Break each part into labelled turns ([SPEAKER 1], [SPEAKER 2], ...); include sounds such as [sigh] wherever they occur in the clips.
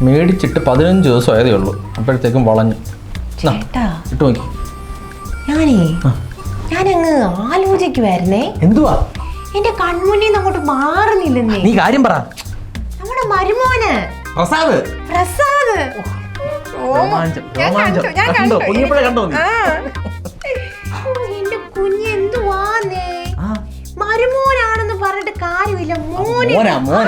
[SPEAKER 1] മേടിച്ചിട്ട് പതിനഞ്ച് ദിവസം ആയതേ ഉള്ളൂ. അപ്പോഴത്തേക്കും വളഞ്ഞു.
[SPEAKER 2] ചേട്ടാ.
[SPEAKER 1] ഇട്ട് നോക്കി.
[SPEAKER 2] ഞാനേ ഞാനങ്ങ് ആലോചിക്കുവായിരുന്നേ.
[SPEAKER 1] എന്തുവാ?
[SPEAKER 2] എന്റെ കൺമുന്നിൽ നിന്ന് അങ്ങോട്ട് മാറുന്നില്ലെന്നേ.
[SPEAKER 1] നീ കാര്യം പറ.
[SPEAKER 2] നമ്മുടെ മരുമോന്.
[SPEAKER 1] പ്രസാദ്.
[SPEAKER 2] പ്രസാദ്. എന്റെ കുഞ്ഞ് എന്തുവാന്നേ. മരുമോനാണെന്ന് പറഞ്ഞിട്ട് കാര്യമില്ല. മോനെ.
[SPEAKER 1] മോനാ, മോൻ.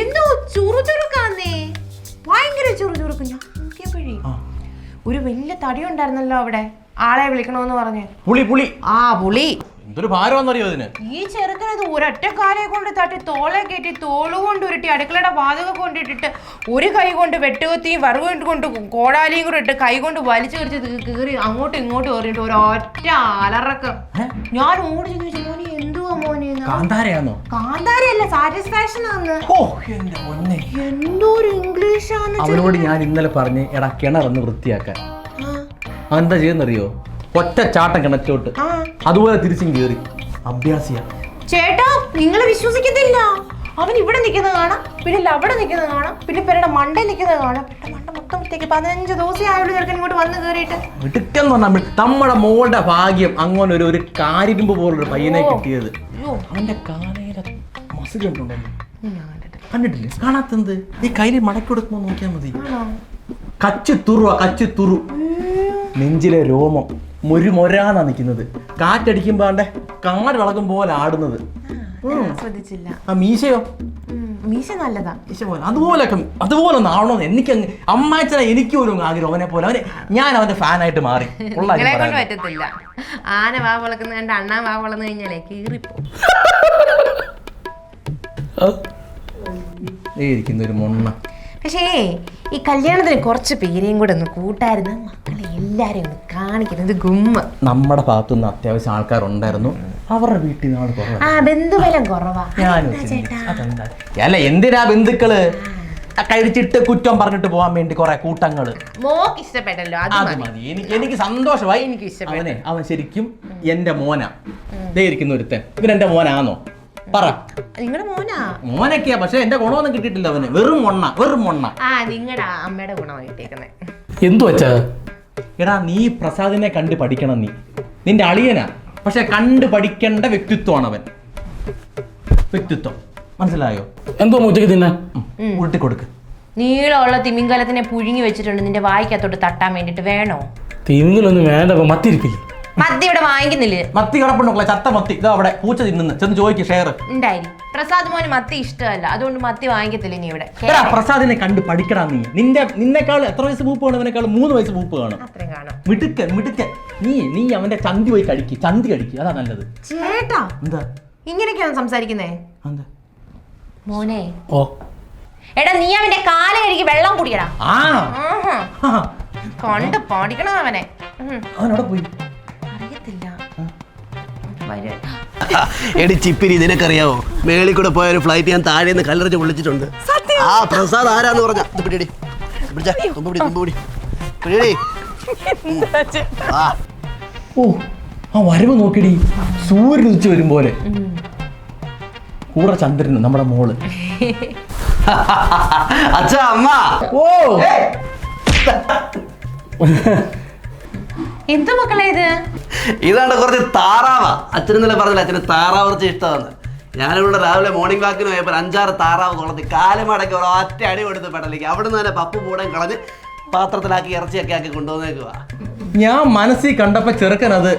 [SPEAKER 2] എന്തോ ചുറുചുറുക്കാന്നേ. ഭയങ്കര ചുറുചുറുക്കും ഞാൻ നോക്കിയപ്പോഴേ. ഒരു വലിയ തടി ഉണ്ടായിരുന്നല്ലോ അവിടെ. ആളെ വിളിക്കണമെന്ന് പറഞ്ഞ്.
[SPEAKER 1] പുളി പുളി.
[SPEAKER 2] ആ പുളി.
[SPEAKER 1] എന്തൊരു ഭാരമെന്നറിയോ അതിന്
[SPEAKER 2] ഈ ചെറുക്കനത് ഒരൊറ്റ കാലെ കൊണ്ട് തട്ടി തോളെ കയറ്റി തോളുകൊണ്ട് ഉരുട്ടി അടുക്കളയുടെ വാതക കൊണ്ടിട്ടിട്ട് ഒരു കൈ കൊണ്ട് വെട്ടുകത്തിയും വറവ് കൊണ്ട് കോടാലിയും കൂടെ ഇട്ട് കൈ കൊണ്ട് വലിച്ചു കറിച്ച് കീറി അങ്ങോട്ടും ഇങ്ങോട്ടും എറിഞ്ഞിട്ട് ഒരൊറ്റ അലറക്കം. ഞാൻ ഓടി ചെന്ന് ചോദിച്ചു, മോനെ എന്തുവാ മോനെ? എന്ന്?"
[SPEAKER 1] കാന്താരയാണോ
[SPEAKER 2] കാന്താരയല്ല സാറ്റിസ്ഫാക്ഷൻ ആണ് എന്തോ ഒരു ഇംഗ്ലീഷ്
[SPEAKER 1] അവനോട് ഞാൻ ഇന്നലെ പറഞ്ഞ് എടാ കിണറൊന്ന് വൃത്തിയാക്കാൻ. അവൻ എന്താ ചെയ്യുന്നറിയോ? ഒറ്റ ചാട്ടം കിണറ്റോട്ട് അതുപോലെ തിരിച്ചും കയറി അഭ്യാസിയ.
[SPEAKER 2] ചേട്ടാ നിങ്ങളെ വിശ്വസിക്കത്തില്ല അവൻ ഇവിടെ നിൽക്കുന്നത് കാണാം പിന്നെ അവിടെ നിൽക്കുന്നത് കാണാം പിന്നെ പേരുടെ മണ്ട നിൽക്കുന്നത് കാണാം. പിന്നെ മണ്ട മൊത്തം വൃത്തിയാക്കി പതിനഞ്ച് ദിവസം ആയുള്ള ചെറുക്കൻ ഇങ്ങോട്ട് വന്ന് കയറിയിട്ട്.
[SPEAKER 1] മിടുക്കെന്ന് പറഞ്ഞാൽ നമ്മുടെ മോളുടെ ഭാഗ്യം അങ്ങനെ ഒരു ഒരു കാരിരുമ്പ് പോലൊരു പയ്യനെ കിട്ടിയത്. അവന്റെ കാലയിലെ മസിൽ കണ്ടുണ്ടല്ലോ കണ്ടിട്ടില്ലേ. കാണാത്തെന്ത് ഈ കയ്യിൽ മടക്കി കൊടുക്കുമ്പോ നോക്കിയാൽ മതി. കച്ചു തുറുവാ കച്ചു തുറു. നെഞ്ചിലെ രോമം. മൊരു മൊരാന്നാ നിൽക്കുന്നത് കാറ്റടിക്കുമ്പോ ആണ്ടെ കാട് വിളക്കും പോലെ ആടുന്നത്.
[SPEAKER 2] ശ്രദ്ധിച്ചില്ല.
[SPEAKER 1] ആ മീശയോ?
[SPEAKER 2] മീശ നല്ലതാ.
[SPEAKER 1] മീശ പോലെ. അതുപോലൊക്കെ അതുപോലെ ഒന്ന് ആവണമെന്ന് എനിക്ക് അമ്മാച്ചന എനിക്ക് ഒരു ആഗ്രഹം അവനെ പോലെ. അവനെ ഞാൻ അവന്റെ ഫാനായിട്ട് മാറി.
[SPEAKER 2] പറ്റത്തില്ല. ആന വാ വളക്കുന്ന കണ്ട് അണ്ണാ വാ വളർന്നു കഴിഞ്ഞാലേ കീറിപ്പോ
[SPEAKER 1] ഇരിക്കുന്ന ഒരു മൊണ്ണ.
[SPEAKER 2] പക്ഷേ ഈ കല്യാണത്തിന് കുറച്ച് പേരെയും കൂടെ ഒന്ന് കൂട്ടായിരുന്നു. മക്കളെ എല്ലാരെയും ഒന്ന് കാണിക്കുന്നത് ഗുമ്മ.
[SPEAKER 1] നമ്മുടെ ഭാഗത്തുനിന്ന് അത്യാവശ്യം ആൾക്കാരുണ്ടായിരുന്നു. അവരുടെ വീട്ടിൽ നിന്ന്
[SPEAKER 2] ആ ബന്ധുബലം കുറവാ. ചേട്ടാ?
[SPEAKER 1] അല്ല എന്തിനാ ബന്ധുക്കൾ? ആ. കഴിച്ചിട്ട് കുറ്റം പറഞ്ഞിട്ട് പോകാൻ വേണ്ടി കുറെ കൂട്ടങ്ങൾ.
[SPEAKER 2] മോക്ക് ഇഷ്ടപ്പെട്ടല്ലോ അത്
[SPEAKER 1] അത്
[SPEAKER 2] മതി.
[SPEAKER 1] മതി. എനിക്ക് എനിക്ക് സന്തോഷമായി
[SPEAKER 2] എനിക്ക് ഇഷ്ടപ്പെട്ടു.
[SPEAKER 1] അവനെ അവൻ ശരിക്കും എന്റെ മോനാ. ദേ ഇരിക്കുന്ന ഒരുത്തൻ. ഇവൻ മോനാണോ പറ.
[SPEAKER 2] നിങ്ങളുടെ മോനാ?
[SPEAKER 1] മോനൊക്കെയാ പക്ഷെ എന്റെ ഗുണമൊന്നും കിട്ടിയിട്ടില്ല അവന്. വെറും മൊണ്ണ വെറും മൊണ്ണ.
[SPEAKER 2] ആ നിങ്ങളുടെ അമ്മയുടെ ഗുണമാണ് കിട്ടിയേക്കുന്നത്
[SPEAKER 3] എന്തു വച്ചാ?
[SPEAKER 1] എടാ നീ പ്രസാദിനെ കണ്ട് പഠിക്കണം നീ. നിന്റെ അളിയനാ. പക്ഷെ കണ്ട് പഠിക്കേണ്ട വ്യക്തിത്വമാണ് അവൻ. വ്യക്തിത്വം. മനസ്സിലായോ?
[SPEAKER 3] എന്തോ ഉച്ചയ്ക്ക് തിന്നെ?
[SPEAKER 1] ഉരുട്ടി കൊടുക്ക്.
[SPEAKER 2] നീളമുള്ള തിമിംഗലത്തിനെ പുഴുങ്ങി വെച്ചിട്ടുണ്ട്. നിന്റെ വായിക്കത്തോട്ട് തട്ടാൻ വേണ്ടിട്ട് വേണോ?
[SPEAKER 3] തിമിങ്കലൊന്നും വേണ്ട ഇപ്പൊ
[SPEAKER 2] മദ്യ ഇവിടെ വാങ്ങിക്കുന്നില്ല?
[SPEAKER 1] മത്തി കിടപ്പുണ്ടോ? ചത്ത മത്തി. ഇതാ അവിടെ പൂച്ച തിന്നുന്നു. ചെന്ന് ചോദിക്കും ഷെയർ
[SPEAKER 2] ഉണ്ടായിരുന്നു പ്രസാദ് മോന് മത്തി ഇഷ്ടമല്ല. അതുകൊണ്ട് മത്തി വാങ്ങിക്കത്തില്ല ഇനി ഇവിടെ.
[SPEAKER 1] എടാ പ്രസാദിനെ കണ്ട് പഠിക്കടാ നീ. നിന്റെ നിന്നെക്കാൾ എത്ര വയസ്സ് മൂപ്പ് കാണും മൂന്ന് വയസ്സ് മൂപ്പ് കാണും
[SPEAKER 2] അത്രയും കാണാം.
[SPEAKER 1] മിടുക്കൻ മിടുക്കൻ. നീ നീ അവന്റെ ചന്തി പോയി കടിക്ക്. ചന്തി കടിക്ക്. അതാ നല്ലത്.
[SPEAKER 2] ചേട്ടാ
[SPEAKER 1] എന്താ?
[SPEAKER 2] ഇങ്ങനെയൊക്കെയാണ് സംസാരിക്കുന്നേ?
[SPEAKER 1] എന്താ
[SPEAKER 2] മോനെ.
[SPEAKER 3] ഓ.
[SPEAKER 2] എടാ നീ അവന്റെ കാല കഴുകി വെള്ളം കുടിക്കടാ
[SPEAKER 1] ആ പാടിക്കണം
[SPEAKER 2] കണ്ട് അവനെ. അവനോട്
[SPEAKER 1] അവനവിടെ പോയി.
[SPEAKER 4] എടി ചിപ്പിരി നിനക്കറിയാവോ? മേളിൽ കൂടെ പോയ ഒരു ഫ്ലൈറ്റ് ഞാൻ താഴെ നിന്ന് കല്ലെറിച്ച് വിളിച്ചിട്ടുണ്ട് ആ പ്രസാദ് ആരാന്ന് പറഞ്ഞ. ഇത് പിടിയടി. പിടിച്ച തുമ്പ് പിടി തുമ്പ് പിടി. പിടിയടി. ആ.
[SPEAKER 1] ഓ ആ വരവ് നോക്കിടി സൂര്യൻ ഉച്ച വരും പോലെ. കൂടെ ചന്ദ്രൻ നമ്മുടെ മോൾ. [laughs]
[SPEAKER 4] അച്ഛാ അമ്മ.
[SPEAKER 1] ഓ.
[SPEAKER 2] എന്ത് മക്കളെ ഇത്?
[SPEAKER 4] ഇതാണ്ട് കുറച്ച് താറാവ. അച്ഛൻ ഇന്നലെ പറഞ്ഞില്ല അച്ഛന് താറാവ് കുറച്ച് ഇഷ്ടമാണ് ഞാനിവിടെ രാവിലെ മോർണിംഗ് വാക്കിന് പോയപ്പോൾ അഞ്ചാറ് താറാവ് കൊളത്തി കാലുമടക്കി ഒരു ഒറ്റ അടി കൊടുത്ത് പെടലേക്ക്. അവിടെ നിന്ന് തന്നെ പപ്പ് മൂടൻ കളഞ്ഞ് പാത്രത്തിലാക്കി ഇറച്ചിയൊക്കെ ആക്കി കൊണ്ടുവന്നേക്കുക
[SPEAKER 1] ഞാൻ മനസ്സിൽ കണ്ടപ്പോ ചെറുക്കൻ അത്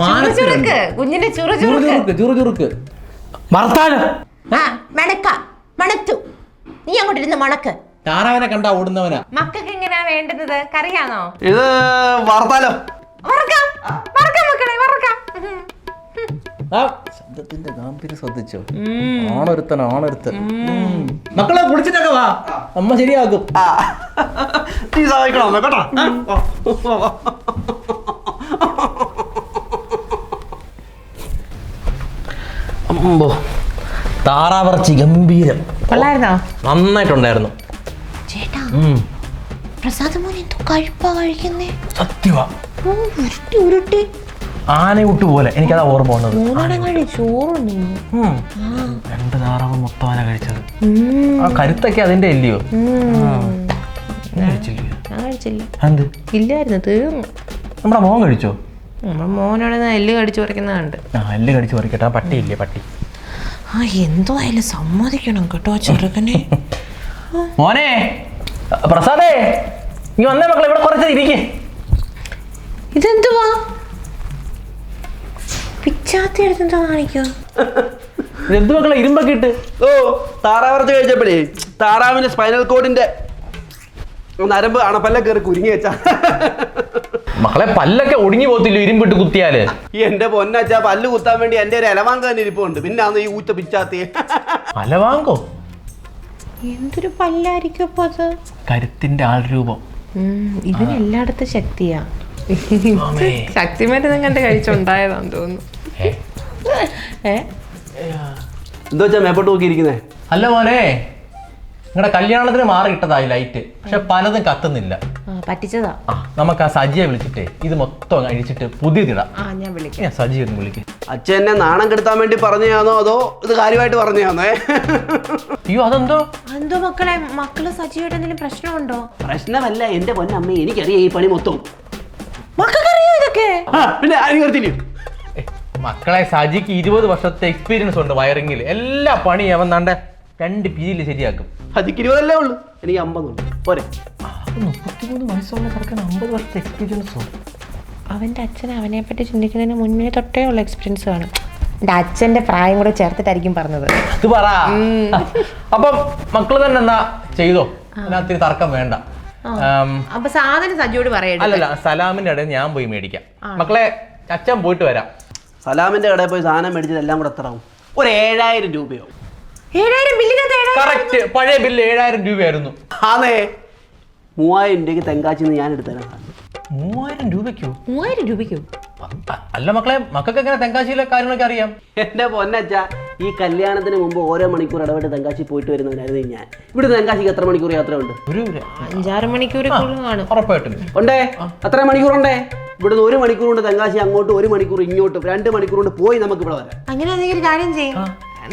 [SPEAKER 1] മാനസിക
[SPEAKER 2] ചുറുചുറുക്ക് കുഞ്ഞിന്റെ ചുറുചുറുക്ക്.
[SPEAKER 1] ചുറുചുറുക്ക് ചുറുചുറുക്ക്.
[SPEAKER 3] ഭർത്താന
[SPEAKER 2] ആ മണക്ക മണത്തു നീ അങ്ങോട്ട് ഇരുന്ന് മണക്ക്.
[SPEAKER 1] താറാവിനെ കണ്ടാ ഓടുന്നവനാ.
[SPEAKER 2] മക്കൾക്ക് എങ്ങനെയാ വേണ്ടുന്നത്? കറിയാണോ?
[SPEAKER 4] ഇത് വാർത്താലോ
[SPEAKER 2] വറക്കാം വറക്കാം മക്കളെ വറക്കാം
[SPEAKER 1] ആ ശബ്ദത്തിന്റെ ഗാംഭീര്യം ശ്രദ്ധിച്ചോ? ആണൊരുത്തൻ. ആണൊരുത്തൻ മക്കളെ കുടിച്ചിട്ടൊക്കെ വാ. അമ്മ ശരിയാക്കും
[SPEAKER 4] നീ സഹായിക്കണം അമ്മ, കേട്ടോ. വാ, വാ, വാ.
[SPEAKER 1] അമ്പോ താറാവർച്ചി ഗംഭീരം. നന്നായിട്ടുണ്ടായിരുന്നു.
[SPEAKER 2] ചേട്ടാ. പ്രസാദ് മോൻ എന്തോ കഴിപ്പാ കഴിക്കുന്നേ
[SPEAKER 1] സത്യവാ.
[SPEAKER 2] ഉരുട്ടി ഉരുട്ടി.
[SPEAKER 1] ആനയൂട്ട് പോലെ. എനിക്കതാ ഓർമ്മ വന്നത്.
[SPEAKER 2] മൂന്നെണ്ണം കഴി ചോറുണ്ട്?
[SPEAKER 1] ഉം. രണ്ട് താറാവ് മൊത്തം ആന കഴിച്ചത്. ആ കരുത്തൊക്കെ അതിന്റെ ഇല്ലയോ ഞാൻ കഴിച്ചില്ലയോ
[SPEAKER 2] ഞാൻ കഴിച്ചില്ല.
[SPEAKER 1] എന്ത്?
[SPEAKER 2] ഇല്ലായിരുന്നു തീർന്നു.
[SPEAKER 1] നമ്മുടെ മോൻ കഴിച്ചോ?
[SPEAKER 2] നമ്മുടെ മോനോട് എല്ല് കടിച്ചു കണ്ട്
[SPEAKER 1] ആ എല്ല് കടിച്ച് പറിക്കട്ടെ. ആ പട്ടി ഇല്ലേ പട്ടി?
[SPEAKER 2] ആ എന്തോ അതിൽ സമ്മതിക്കണം കേട്ടോ ആ ചെറുക്കനെ. [laughs]
[SPEAKER 1] മോനെ പ്രസാദേ നീ വന്നേ മക്കളെ ഇവിടെ കുറച്ച് ഇരിക്കേ.
[SPEAKER 2] ഇതെന്തുവാ? പിച്ചാത്തി എടുത്തെന്താ കാണിക്കോ
[SPEAKER 1] എന്ത് [laughs] മക്കളെ ഇരുമ്പൊക്കെ ഇട്ട്?
[SPEAKER 4] ഓ താറാവറച്ച് കഴിച്ചപ്പോഴേ താറാവിന്റെ സ്പൈനൽ കോഡിന്റെ നരമ്പ് അണപ്പല്ല കയറി കുരുങ്ങി വെച്ചാ. [laughs]
[SPEAKER 1] മക്കളെ പല്ലൊക്കെ ഒടിഞ്ഞു പോത്തില്ലോ ഇരുമ്പിട്ട് കുത്തിയാൽ?
[SPEAKER 4] എന്റെ പൊന്നച്ചാ പല്ല് കുത്താൻ വേണ്ടി എന്റെ ഒരു ഇലവാങ്കാൻ ഇരിപ്പുണ്ട്. പിന്നെ അന്ന് ഈ ഊച്ച പിച്ചാത്തി. [laughs]
[SPEAKER 1] അലവാങ്കോ?
[SPEAKER 2] എന്തൊരു പല്ലായിരിക്കും അപ്പൊ അത്?
[SPEAKER 1] കരുത്തിന്റെ ആൾ രൂപം
[SPEAKER 2] ഇവന് എല്ലായിടത്തും ശക്തിയാ.
[SPEAKER 1] ആമേ.
[SPEAKER 2] ശക്തി മരുന്ന് കണ്ട് കഴിച്ചുണ്ടായതാന്ന് തോന്നുന്നു. ഏ?
[SPEAKER 4] എന്തോ വെച്ചാ മേപ്പോട്ട് നോക്കിയിരിക്കുന്നേ?
[SPEAKER 1] അല്ല മോനെ നിങ്ങളുടെ കല്യാണത്തിന് മാറി ഇട്ടതായി ലൈറ്റ് പക്ഷെ പലതും കത്തുന്നില്ല.
[SPEAKER 2] ആ പറ്റിച്ചതാ.
[SPEAKER 1] നമുക്ക് ആ സജിയെ വിളിച്ചിട്ടേ ഇത് മൊത്തം കഴിച്ചിട്ട് അഴിച്ചിട്ട് പുതിയതിടാം.
[SPEAKER 2] ആ ഞാൻ വിളിക്കാം.
[SPEAKER 1] ഞാൻ സജി ഒന്ന് വിളിക്കും.
[SPEAKER 4] അച്ഛൻ എന്നെ നാണം കെടുത്താൻ വേണ്ടി പറഞ്ഞോ അതോ ഇത് കാര്യമായിട്ട് പറഞ്ഞേ
[SPEAKER 1] അയ്യോ അതെന്തോ?
[SPEAKER 2] എന്തോ മക്കളെ മക്കൾ സജീവായിട്ട് എന്തെങ്കിലും പ്രശ്നമുണ്ടോ?
[SPEAKER 4] പ്രശ്നമല്ല എന്റെ പൊന്നമ്മ എനിക്കറിയാം ഈ പണി മൊത്തം.
[SPEAKER 2] ഇതൊക്കെ
[SPEAKER 4] പിന്നെ ആരും
[SPEAKER 1] മക്കളെ സജിക്ക് ഇരുപത് വർഷത്തെ എക്സ്പീരിയൻസ് ഉണ്ട് വയറിങ്ങിൽ എല്ലാ പണി അവൻ നണ്ട രണ്ട് പിരിയിൽ ശരിയാക്കും.
[SPEAKER 4] സജിക്ക് ഇരുപതല്ലേ ഉള്ളൂ. എനിക്ക് അമ്പതുണ്ട് പോരെ.
[SPEAKER 1] മുപ്പത്തിമൂന്ന് വയസ്സുള്ള സർക്കാർ അമ്പത് വർഷത്തെ എക്സ്പീരിയൻസോ
[SPEAKER 2] അവന്റെ അച്ഛൻ അവനെ പറ്റി ചിന്തിക്കുന്നതിന് മുന്നേ തൊട്ടേ ഉള്ള എക്സ്പീരിയൻസ് ആണ്. എന്റെ അച്ഛന്റെ പ്രായം കൂടെ ചേർത്തിട്ടായിരിക്കും പറഞ്ഞത്.
[SPEAKER 1] ഇത് പറ. അപ്പം മക്കൾ തന്നെ എന്നാ ചെയ്തോ? അതിനകത്തിന് തർക്കം വേണ്ട.
[SPEAKER 2] അപ്പൊ സാധനം സജിയോട് പറയട്ടെ.
[SPEAKER 1] അല്ലല്ല സലാമിന്റെ ഇടയിൽ ഞാൻ പോയി മേടിക്കാം. മക്കളെ അച്ഛൻ പോയിട്ട് വരാം.
[SPEAKER 4] സലാമിന്റെ കടയിൽ പോയി സാധനം മേടിച്ചത് എല്ലാം കൂടെ എത്ര ആവും? ഒരു ഏഴായിരം രൂപയോ
[SPEAKER 2] ഏഴായിരം ബില്ലിനകത്ത് ഏഴായിരം
[SPEAKER 1] കറക്റ്റ് പഴയ ബില്ല് ഏഴായിരം രൂപയായിരുന്നു.
[SPEAKER 4] ആന്നേ. മൂവായിരം രൂപയ്ക്ക് തെങ്കാച്ചിന്ന് ഞാൻ എടുത്തരാം.
[SPEAKER 1] മൂവായിരം രൂപയ്ക്കോ?
[SPEAKER 2] മൂവായിരം രൂപയ്ക്കോ?
[SPEAKER 1] അല്ല മക്കളെ മക്കൾക്ക് എങ്ങനെ തെങ്കാശിയിലെ കാര്യങ്ങളൊക്കെ അറിയാം?
[SPEAKER 4] എന്റെ പൊന്നച്ച ഈ കല്യാണത്തിന് മുമ്പ് ഓരോ മണിക്കൂർ ഇടപെട്ട് തെങ്കാശി പോയിട്ട് വരുന്നവനായിരുന്നു ഞാൻ. ഇവിടെ തെങ്കാശിക്ക് എത്ര മണിക്കൂർ യാത്രയുണ്ട്?
[SPEAKER 1] ഒരു
[SPEAKER 2] അഞ്ചാറ് മണിക്കൂർ
[SPEAKER 1] ഉറപ്പായിട്ടും.
[SPEAKER 4] ഉണ്ടേ? അത്ര മണിക്കൂർ ഉണ്ടേ? ഇവിടുന്ന് ഒരു മണിക്കൂർ കൊണ്ട് തെങ്കാശി അങ്ങോട്ട് ഒരു മണിക്കൂർ ഇങ്ങോട്ടും രണ്ട് മണിക്കൂർ കൊണ്ട് പോയി നമുക്ക് ഇവിടെ വരാം.
[SPEAKER 2] അങ്ങനെ എന്തെങ്കിലും കാര്യം ചെയ്യും.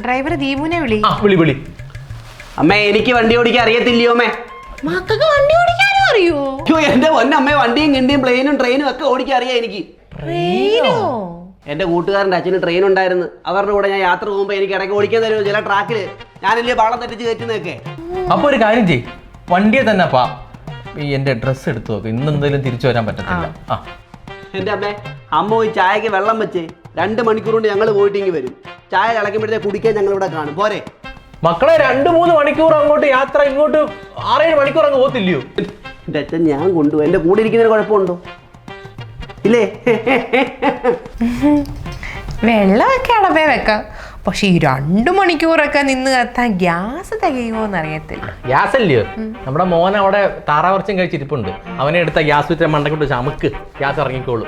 [SPEAKER 2] ഡ്രൈവർ ദീപുനെ വിളി.
[SPEAKER 1] ആ വിളി വിളി.
[SPEAKER 4] അമ്മേ എനിക്ക് വണ്ടി ഓടിക്കാൻ അറിയത്തില്ലയോ അമ്മേ?
[SPEAKER 2] മക്കൾക്ക് വണ്ടി ഓടിക്കാനും അറിയോ?
[SPEAKER 4] അയ്യോ എന്റെ പൊന്നമ്മേ വണ്ടിയും കിണ്ടിയും പ്ലെയിനും ട്രെയിനും ഒക്കെ ഓടിക്കാൻ അറിയാം എനിക്ക്.
[SPEAKER 2] ട്രെയിനോ
[SPEAKER 4] എന്റെ കൂട്ടുകാരന്റെ അച്ഛന് ട്രെയിൻ ഉണ്ടായിരുന്നു. അവരുടെ കൂടെ ഞാൻ യാത്ര പോകുമ്പോൾ എനിക്ക് ഇടയ്ക്ക് ഓടിക്കാൻ തരുമോ ചില ട്രാക്കിൽ ഞാനല്ലേ പാളം തെറ്റിച്ച് കയറ്റുന്നതൊക്കെ?
[SPEAKER 1] അപ്പോൾ ഒരു കാര്യം ചെയ് വണ്ടിയെ തന്നെ പാ. ഈ എന്റെ ഡ്രസ്സ് എടുത്തു നോക്ക്. ഇന്ന് എന്തെങ്കിലും തിരിച്ചു വരാൻ പറ്റത്തില്ല. ആ.
[SPEAKER 4] എന്റെ അമ്മേ അമ്മ പോയി ചായക്ക് വെള്ളം വെച്ച് രണ്ട് മണിക്കൂർ കൊണ്ട് ഞങ്ങൾ പോയിട്ട് ഇങ്ങ് വരും. ചായ തിളക്കുമ്പോഴത്തേക്ക് കുടിക്കാൻ ഞങ്ങൾ ഇവിടെ കാണും. പോരെ?
[SPEAKER 1] മക്കളെ രണ്ട് മൂന്ന് മണിക്കൂർ അങ്ങോട്ട് യാത്ര ഇങ്ങോട്ട് ആറേഴ് മണിക്കൂർ അങ്ങ് പോകത്തില്ലയോ?
[SPEAKER 4] എന്റെ അച്ഛൻ ഞാൻ കൊണ്ടുപോകും എന്റെ കൂടെ ഇരിക്കുന്നതിന് കുഴപ്പമുണ്ടോ? ഇല്ലേ?
[SPEAKER 2] വെള്ളമൊക്കെ അടവേ വെക്കാം. പക്ഷെ ഈ രണ്ടു മണിക്കൂറൊക്കെ നിന്ന് കത്താൻ ഗ്യാസ് തികയുമോ എന്നറിയത്തില്ല.
[SPEAKER 1] ഗ്യാസ് അല്ലയോ നമ്മുടെ മോൻ അവിടെ താറാവർച്ചം കഴിച്ചിരിപ്പുണ്ട്. അവനെ എടുത്ത ഗ്യാസ് വിറ്റ മണ്ടക്കൊണ്ട് ചമക്ക് ഗ്യാസ് ഇറങ്ങിക്കോളൂ.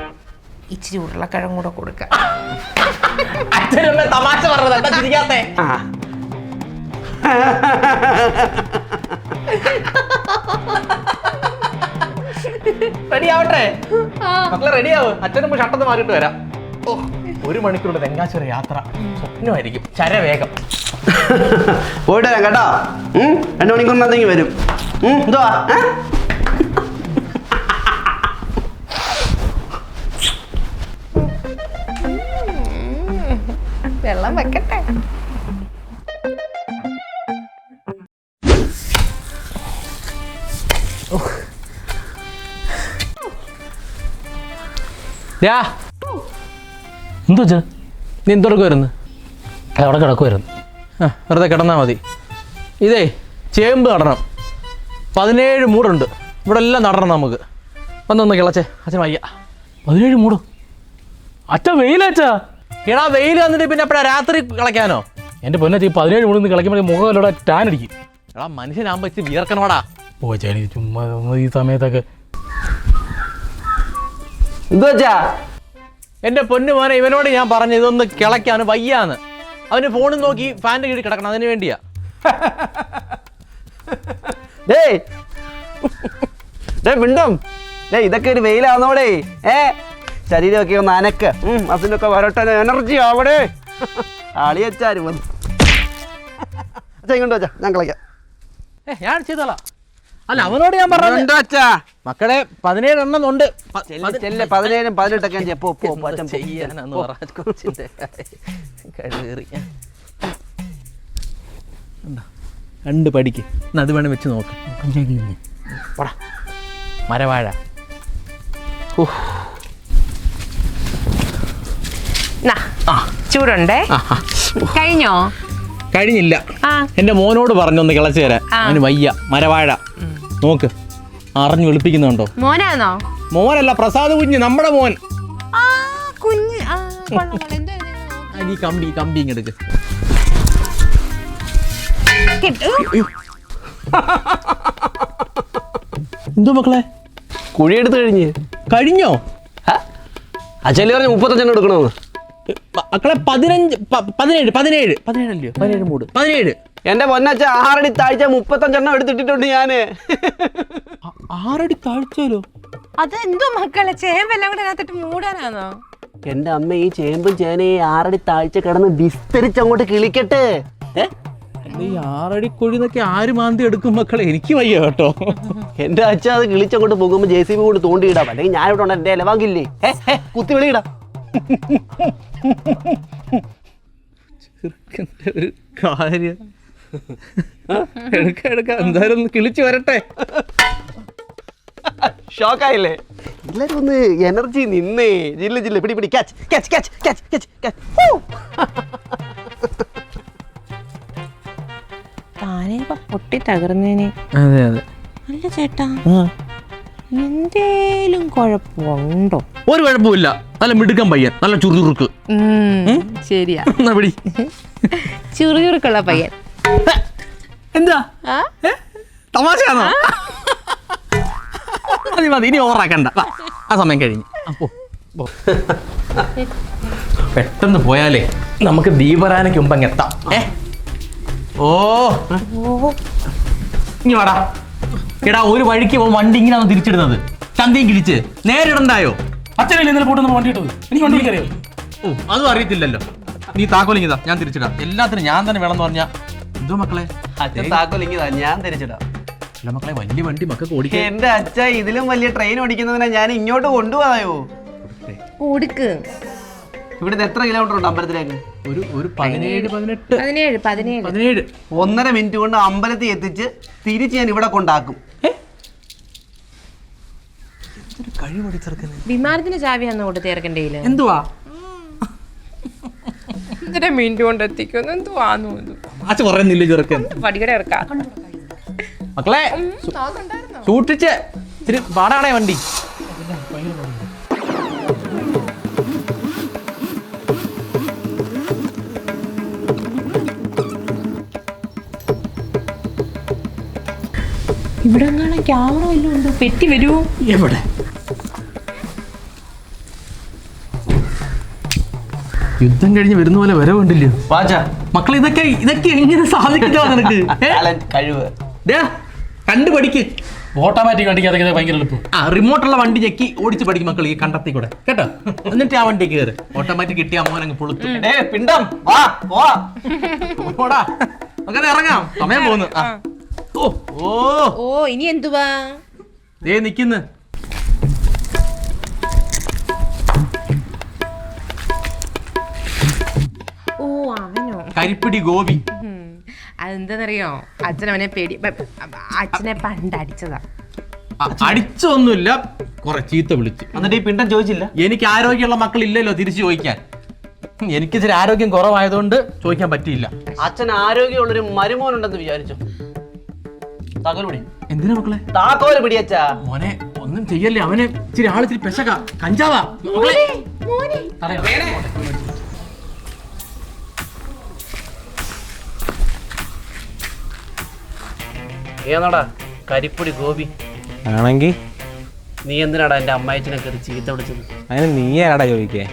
[SPEAKER 2] ഇച്ചിരി ഉരുളക്കിഴങ്ങ് കൂടെ കൊടുക്കാം.
[SPEAKER 1] അച്ഛനമ്മ തമാശ പറഞ്ഞത്. ചിരിക്കാത്തെ?
[SPEAKER 4] ആ. [laughs]
[SPEAKER 1] റെഡി ആവട്ടെ മക്കളെ റെഡി ആവും അച്ഛനും ഷട്ടത്ത് മാറിയിട്ട് വരാം. ഓ, ഒരു മണിക്കൂറുടെ തെങ്കാശുര യാത്ര. സ്വപ്നമായിരിക്കും. ചരവേഗം.
[SPEAKER 4] പോയിട്ട് വരാം കേട്ടോ രണ്ടു മണിക്കൂർ മണിക്കൂറിനകത്തേക്ക് വരും. എന്തുവാ
[SPEAKER 2] വെള്ളം വെക്കട്ടെ.
[SPEAKER 1] യാ
[SPEAKER 3] എന്തോ വെച്ചാ
[SPEAKER 1] നീ എന്തോടൊക്കെ വരുന്നു
[SPEAKER 3] അവിടെ കിടക്കുമായിരുന്നു
[SPEAKER 1] ആ വെറുതെ കിടന്നാൽ മതി. ഇതേ ചേമ്പ് നടണം. പതിനേഴ് മൂടുണ്ട്. ഇവിടെ എല്ലാം നടണം നമുക്ക്. വന്നൊന്ന് കിളച്ചേ. അച്ഛൻ വയ്യ.
[SPEAKER 3] പതിനേഴ് മൂടോ? അച്ഛ വെയിലച്ചാ
[SPEAKER 1] എടാ വെയിൽ വന്നിട്ട് പിന്നെ എപ്പോഴാ? രാത്രി കിളയ്ക്കാനോ?
[SPEAKER 3] എന്റെ പൊന്നെ ഈ പതിനേഴ് മൂടിന്ന് കളിക്കുമ്പോൾ മുഖമല്ലോടെ ടാൻ അടിക്കും.
[SPEAKER 1] എടാ മനുഷ്യനാകുമ്പോൾ ഇച്ചിരി വിയർക്കണോടാ.
[SPEAKER 3] ഓ ചേച്ചി ചുമ്മാ ഈ സമയത്തൊക്കെ
[SPEAKER 1] എന്റെ പൊന്നു മോനെ ഇവനോട് ഞാൻ പറഞ്ഞു ഇതൊന്ന് കിളക്കാണ് വയ്യാന്ന്. അവന് ഫോണിൽ നോക്കി ഫാന്റെ കീഴിൽ കിടക്കണം അതിന് വേണ്ടിയാ. [laughs]
[SPEAKER 4] ഡേ ഇതൊക്കെ ഒരു വെയിലാന്നോടെ. ഏ? ശരീരമൊക്കെ ഒന്ന് അനക്ക്. അതിനൊക്കെ വരട്ടെ എനർജി ആവടെ ആളിയച്ചാരും വന്നു അച്ഛാ ഇങ്ങോട്ട് വച്ചാ ഞാൻ കളിക്കാം.
[SPEAKER 1] ഏ, ഞാൻ ചെയ്തോളാം. അല്ല അവനോട് ഞാൻ പറഞ്ഞു
[SPEAKER 4] എന്താ അച്ഛാ.
[SPEAKER 1] മക്കളെ പതിനേഴ് എണ്ണം ഉണ്ട്
[SPEAKER 4] ചെല്ല്, പതിനേഴും പതിനെട്ടൊക്കെ എപ്പോ.
[SPEAKER 1] ചെയ്യാനെന്ന് പറ കൊച്ചിന്റെ രണ്ട് പഠിക്ക് എന്നാ അത് വേണം വെച്ച് നോക്ക്. പോടാ. മരവാഴ.
[SPEAKER 2] നാ, ചൂടുണ്ടേ? കഴിഞ്ഞോ?
[SPEAKER 1] കഴിഞ്ഞില്ല. എന്റെ മോനോട് പറഞ്ഞൊന്ന് കിളച്ചു തരാൻ. അവന് വയ്യ. മരവാഴ. നോക്ക്. അറിഞ്ഞു വെളുപ്പിക്കുന്നുണ്ടോ?
[SPEAKER 2] മോനാണോ
[SPEAKER 1] മോനല്ല പ്രസാദ് കുഞ്ഞ് നമ്മുടെ മോൻ.
[SPEAKER 2] ആ കുഞ്ഞ്. ആ കൊള്ളാം, കൊള്ളാം. എന്തുവാ ഇത്?
[SPEAKER 1] ആ, ഈ കമ്പി കമ്പി ഇങ്ങെടുക്ക്
[SPEAKER 2] കിട്ടു.
[SPEAKER 1] എന്തോ മക്കളെ?
[SPEAKER 4] കുഴിയെടുത്ത് കഴിഞ്ഞ്.
[SPEAKER 1] കഴിഞ്ഞോ?
[SPEAKER 4] അച്ഛൽ പറഞ്ഞു മുപ്പത്തഞ്ചെണ്ണം എടുക്കണമെന്ന്.
[SPEAKER 1] മക്കളെ പതിനഞ്ച് പ- പതിനേഴ് പതിനേഴ് പതിനേഴല്ലയോ പതിനേഴ് മൂട്. പതിനേഴ്.
[SPEAKER 4] എന്റെ പൊന്നച്ച ആറടി താഴ്ച മുപ്പത്തഞ്ചെണ്ണം എടുത്തിട്ടിട്ടുണ്ട്
[SPEAKER 1] ഞാൻ. ആറടി താഴ്ചയിലോ?
[SPEAKER 2] അതെന്തോ മക്കളെ? ചേമ്പെല്ലാം കൂടെ അതിനകത്തിട്ട് മൂടാനാണോ
[SPEAKER 4] എന്റെ അമ്മ ഈ ചേമ്പും ചേനയും ആറടി താഴ്ച കിടന്ന് വിസ്തരിച്ച് അങ്ങോട്ട് കിളിക്കട്ടെ?
[SPEAKER 1] ഈ ആറടി കൊഴിന്നൊക്കെ ആര് മാന്തി എടുക്കും മക്കളെ? എനിക്ക് വയ്യ കേട്ടോ.
[SPEAKER 4] എന്റെ അച്ഛ അത് കിളിച്ചങ്ങോട്ട് പോകുമ്പോ ജെ സി ബി കൊണ്ട് തോണ്ടിയിടാം. അല്ലെങ്കിൽ ഞാൻ ഇവിടെ ഉണ്ട് എന്റെ ഇലവാങ്കില്ലേ കുത്തി വെളിയിടാം.
[SPEAKER 1] ഒരു കാര്യം. എടുക്ക എടുക്ക. എന്തായാലും കിളിച്ചു വരട്ടെ.
[SPEAKER 4] ഷോക്കായില്ലേ? എല്ലാരും ഒന്ന് എനർജി നിന്നേ. ജില്ല ജില്ല. പിടി പിടി. Catch catch catch catch catch catch
[SPEAKER 2] താനേ ഇപ്പൊ പൊട്ടി തകർന്നേനെ.
[SPEAKER 1] അതെ അതെ.
[SPEAKER 2] അല്ല ചേട്ടാ. എന്തേലും കുഴപ്പമുണ്ടോ?
[SPEAKER 1] ഒരു കുഴപ്പമില്ല നല്ല മിടുക്കൻ പയ്യൻ. നല്ല ചുറുചുറുക്ക്.
[SPEAKER 2] ശരിയാ.
[SPEAKER 1] എന്നാ പിടി.
[SPEAKER 2] ചുറുചുറുക്കുള്ള പയ്യൻ. [laughs]
[SPEAKER 1] എന്താ തമാശയാണോ? മതി മതി ഇനി ഓവറാക്കണ്ട ആ സമയം കഴിഞ്ഞു. അപ്പോ പെട്ടെന്ന് പോയാലേ നമുക്ക് ദീപരാനയ്ക്ക് മുമ്പ് അങ്ങ് എത്താം. ഏ? ഓ. ഇനി വാടാ. എടാ ഒരു വഴിക്ക് പോകും വണ്ടി ഇങ്ങനെയാണ് തിരിച്ചിടുന്നത്? ചന്തയും കിഴിച്ച് നേരെ ഇടണ്ടായോ?
[SPEAKER 3] അച്ഛനല്ലേ ഇന്നലെ പോട്ടെന്ന് വണ്ടി ഇട്ടത്? എനിക്ക് വണ്ടി അറിയാം.
[SPEAKER 1] ഓ അതും അറിയത്തില്ലല്ലോ. നീ താക്കോലിങ്ങിതാ ഞാൻ തിരിച്ചിടാം. എല്ലാത്തിനും ഞാൻ തന്നെ വേണമെന്ന് പറഞ്ഞാ എന്തോ മക്കളെ?
[SPEAKER 4] അച്ഛൻ താക്കോലിങ്ങിതാ ഞാൻ തിരിച്ചിടാം.
[SPEAKER 1] അല്ല മക്കളെ വലിയ വണ്ടി മക്കൾക്ക് ഓടിക്കാൻ
[SPEAKER 4] എന്റെ അച്ഛ ഇതിലും വലിയ ട്രെയിൻ ഓടിക്കുന്നതിനാ ഞാൻ ഇങ്ങോട്ട് കൊണ്ടുപോയോ
[SPEAKER 2] ഓടിക്ക്.
[SPEAKER 4] ഇവിടുന്ന് എത്ര കിലോമീറ്റർ ഉണ്ട് അമ്പലത്തിലേക്ക്?
[SPEAKER 1] ഒരു ഒരു പതിനേഴ് പതിനെട്ട്.
[SPEAKER 2] പതിനേഴ് പതിനേഴ്.
[SPEAKER 1] പതിനേഴ്.
[SPEAKER 4] ഒന്നര മിനിറ്റ് കൊണ്ട് അമ്പലത്തിൽ എത്തിച്ച് തിരിച്ച് ഞാൻ ഇവിടെ കൊണ്ടാക്കും.
[SPEAKER 2] വിമാനത്തിന് ചാവിയാന്ന് കൊണ്ട് തീർക്കണ്ടേ
[SPEAKER 1] എന്തുവാ?
[SPEAKER 2] എന്തിനാ മിനിറ്റ് കൊണ്ട് എത്തിക്കുന്നു ആന്നു
[SPEAKER 1] അച്ഛ പറയുന്നില്ല ചെറുക്കൻ
[SPEAKER 2] പടികട ഇറക്കാം
[SPEAKER 1] മക്കളെ സൂക്ഷിച്ച്. ഇത്തിരി പാടാണേ വണ്ടി.
[SPEAKER 2] ഇവിടെ എങ്ങാനും ക്യാമറ വല്ലതും ഉണ്ടോ? പെറ്റി വരുമോ
[SPEAKER 1] എവിടെ? യുദ്ധം കഴിഞ്ഞ് വരുന്ന പോലെ വരവുണ്ടല്ലോ
[SPEAKER 4] വാച്ചാ.
[SPEAKER 1] മക്കൾ ഇതൊക്കെ ഇതൊക്കെ എങ്ങനെ സാധിക്കില്ല നിനക്ക്? [laughs] ഏ?
[SPEAKER 4] കഴിവ്.
[SPEAKER 1] ദേ, കണ്ടു പഠിക്ക്
[SPEAKER 3] ഓട്ടോമാറ്റിക് വണ്ടിക്ക് അതൊക്കെ ഭയങ്കര എളുപ്പം.
[SPEAKER 1] ആ റിമോട്ടുള്ള വണ്ടി ഞെക്കി ഓടിച്ച് പഠിക്കും മക്കൾ ഈ കണ്ടത്തി കൂടെ. കേട്ടോ? എന്നിട്ട് ആ വണ്ടി കയറി ഓട്ടോമാറ്റിക് കിട്ടിയ അമ്മോൻ അങ്ങ് പുളുത്തു.
[SPEAKER 4] പിണ്ടം. വാ
[SPEAKER 1] പോടാ. അങ്ങനെ ഇറങ്ങാം. സമയം പോകുന്നു. ഓ ഓ.
[SPEAKER 2] ഓ ഇനി എന്തുവാ?
[SPEAKER 1] ദേ നിക്കുന്നു.
[SPEAKER 2] ഓ അവനോ.
[SPEAKER 1] കരിപ്പിടി ഗോപി.
[SPEAKER 2] അച്ഛൻ അവനെ പേടി. അച്ഛനെ പണ്ട് അടിച്ചതാ
[SPEAKER 1] അടിച്ചൊന്നുമില്ല. കുറെ ചീത്ത വിളിച്ചു.
[SPEAKER 4] എന്നിട്ട് ഈ പിണ്ടം ചോദിച്ചില്ല?
[SPEAKER 1] എനിക്ക് ആരോഗ്യമുള്ള മക്കൾ ഇല്ലല്ലോ തിരിച്ചു ചോദിക്കാൻ. എനിക്ക് ഇച്ചിരി ആരോഗ്യം കുറവായതുകൊണ്ട് ചോദിക്കാൻ പറ്റിയില്ല.
[SPEAKER 4] അച്ഛൻ ആരോഗ്യമുള്ളൊരു മരുമോനുണ്ടെന്ന് വിചാരിച്ചു. തകലുപിടി.
[SPEAKER 1] എന്തിനാ മക്കളെ?
[SPEAKER 4] താക്കോൽ പിടി അച്ഛാ.
[SPEAKER 1] മോനെ ഒന്നും ചെയ്യല്ലേ. അവനെ ഇച്ചിരി ആളിച്ചിരി പെശക. കഞ്ചാവാ.
[SPEAKER 4] ഏതാടാ? കരിപ്പൊടി ഗോപി.
[SPEAKER 5] ആണെങ്കിൽ?
[SPEAKER 4] നീ എന്തിനാടാ എന്റെ അമ്മായച്ചനെ കയറി ചീത്ത വിളിച്ചത്?
[SPEAKER 5] അങ്ങനെ നീ ആടാ ചോദിക്കേ.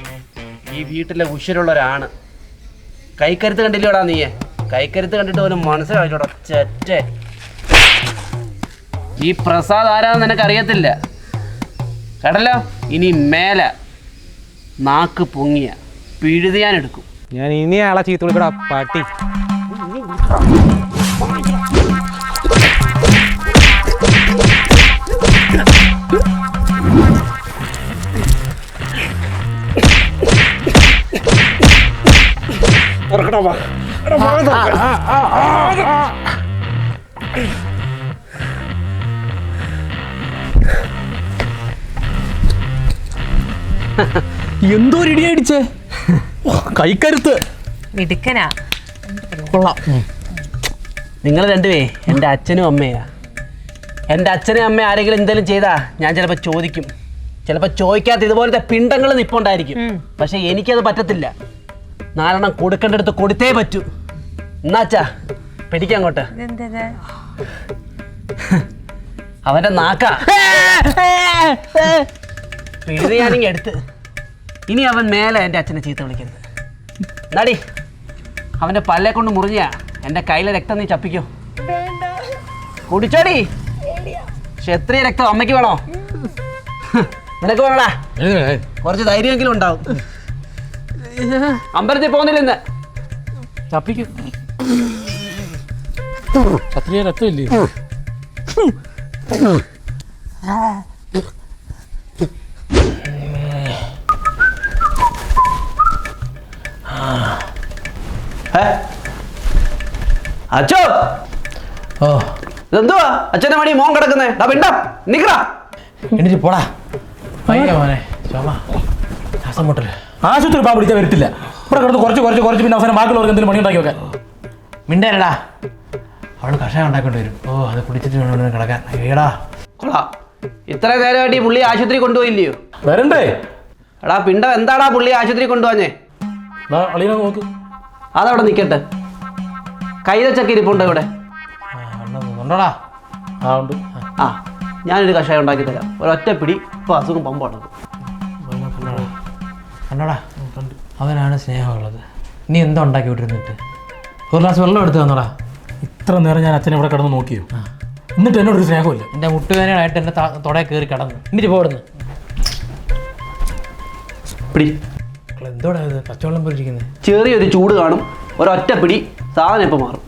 [SPEAKER 4] ഈ വീട്ടിലെ ഉശരുള്ള ഒരാണ് കൈക്കരുത്ത് കണ്ടില്ലോടാ നീയെ? കൈക്കരുത്ത് കണ്ടിട്ട് പോലും മനസ്സിലായില്ലോടാ ചെറ്റേ? ഈ പ്രസാദ് ആരാന്ന് നിനക്ക് അറിയത്തില്ല കേട്ടല്ലോ? ഇനി മേലെ നാക്ക് പൊങ്ങിയ പിഴുതിയാൻ എടുക്കും.
[SPEAKER 5] ഞാൻ ഇനി ആളെ ചീത്ത വിളിക്കടാ പാട്ടി.
[SPEAKER 1] എന്തോ ഒരു ഇടി അടിച്ചേ കൈക്കരുത്ത്.
[SPEAKER 2] മിടുക്കനാ.
[SPEAKER 1] കൊള്ളാം.
[SPEAKER 4] നിങ്ങൾ രണ്ടുപേ എന്റെ അച്ഛനും അമ്മയാ. എന്റെ അച്ഛനും അമ്മ ആരെങ്കിലും എന്തെങ്കിലും ചെയ്താ ഞാൻ ചിലപ്പോൾ ചോദിക്കും. ചിലപ്പോൾ ചോദിക്കാത്ത ഇതുപോലത്തെ പിണ്ടങ്ങൾ നിപ്പുണ്ടായിരിക്കും. പക്ഷെ എനിക്കത് പറ്റത്തില്ല. നാലെണ്ണം കൊടുക്കേണ്ടടുത്ത് കൊടുത്തേ പറ്റൂ. എന്നാച്ചാ പിടിക്കങ്ങോട്ട് അവന്റെ നാക്ക. പിഴുതിയാണെങ്കിൽ എടുത്ത്. ഇനി അവൻ മേലെ എന്റെ അച്ഛനെ ചീത്ത വിളിക്കരുത്. നടി അവന്റെ പല്ലെ കൊണ്ട് മുറിഞ്ഞ എന്റെ കയ്യിലെ രക്തം നീ ചപ്പിക്കോ. കുടിച്ചോടി. ക്ഷത്രിയ രക്തം അമ്മയ്ക്ക് വേണോ? നിനക്ക് വേണോടാ. കുറച്ച് ധൈര്യമെങ്കിലും ഉണ്ടാവും. അമ്പലത്തിൽ പോകുന്നില്ല ഇന്ന്.
[SPEAKER 3] ചപ്പിക്കും. ക്ഷത്രിയ രക്തമില്ലേ
[SPEAKER 4] അച്ഛോ?
[SPEAKER 1] ഓ.
[SPEAKER 4] എന്തുവാ അച്ഛന്റെ മണി മോൻ കിടക്കുന്നേ. ഡാ പിണ്ട നിക്കറ
[SPEAKER 1] എന്നിട്ട് പോടാ. മോനെ. ചോമ. ശ്വാസം മുട്ടൽ
[SPEAKER 3] ആശുപത്രി പാ പിടിച്ചാൽ വരത്തില്ല. ഇവിടെ കിടന്ന് കുറച്ച് കുറച്ച് കുറച്ച് പിന്നെ അവസാനം ബാക്കിയുള്ളവർക്ക് എന്തെങ്കിലും പണി ഉണ്ടാക്കി വെക്കാൻ.
[SPEAKER 1] മിണ്ടല്ലടാ അവൾ കഷായം ഉണ്ടാക്കേണ്ടി വരും. ഓ അത് കുടിച്ചിട്ട് വേണം കിടക്കാൻ. ഏടാ
[SPEAKER 4] കൊള്ളാം. ഇത്ര നേരമായിട്ട് ഈ പുള്ളി ആശുപത്രി കൊണ്ടുപോയില്ലയോ?
[SPEAKER 3] വരണ്ടേ?
[SPEAKER 4] എടാ പിണ്ടം എന്താടാ പുള്ളി ആശുപത്രി കൊണ്ടുപോഞ്ഞേ
[SPEAKER 3] നോക്ക്.
[SPEAKER 4] അതവിടെ നിൽക്കട്ടെ കൈതച്ചക്ക ഇരിപ്പുണ്ട് ഇവിടെ
[SPEAKER 1] ഉണ്ടോടാ?
[SPEAKER 3] ആ ഉണ്ട്.
[SPEAKER 4] ആ. ഞാനൊരു കഷായം ഉണ്ടാക്കി തരാം. ഒരൊറ്റ പിടി. ഇപ്പോൾ അസുഖം പമ്പുണ്ടത്
[SPEAKER 1] കണ്ടോടാ? അവനാണ് സ്നേഹമുള്ളത്. നീ എന്താ ഉണ്ടാക്കി വിട്ടിരുന്നിട്ട് ഒരു ഗ്ലാസ് വെള്ളം എടുത്ത് തന്നോടാ.
[SPEAKER 3] ഇത്ര നേരം ഞാൻ അച്ഛനെ ഇവിടെ കിടന്ന് നോക്കിയോ? എന്നിട്ട് എന്നോട് ഒരു സ്നേഹമില്ല
[SPEAKER 1] എന്റെ മുട്ടുവേനയായിട്ട് എന്റെ തൊടയെ കയറി കിടന്നു. എന്നിട്ട് പോടുന്നു
[SPEAKER 4] പിടി.
[SPEAKER 1] എന്തോടാ ഇത്? പച്ചവെള്ളം പൊരിച്ചിരിക്കുന്നത്
[SPEAKER 4] ചെറിയൊരു ചൂട് കാണും. ഒരൊറ്റ പിടി സാധനം ഇപ്പം മാറും.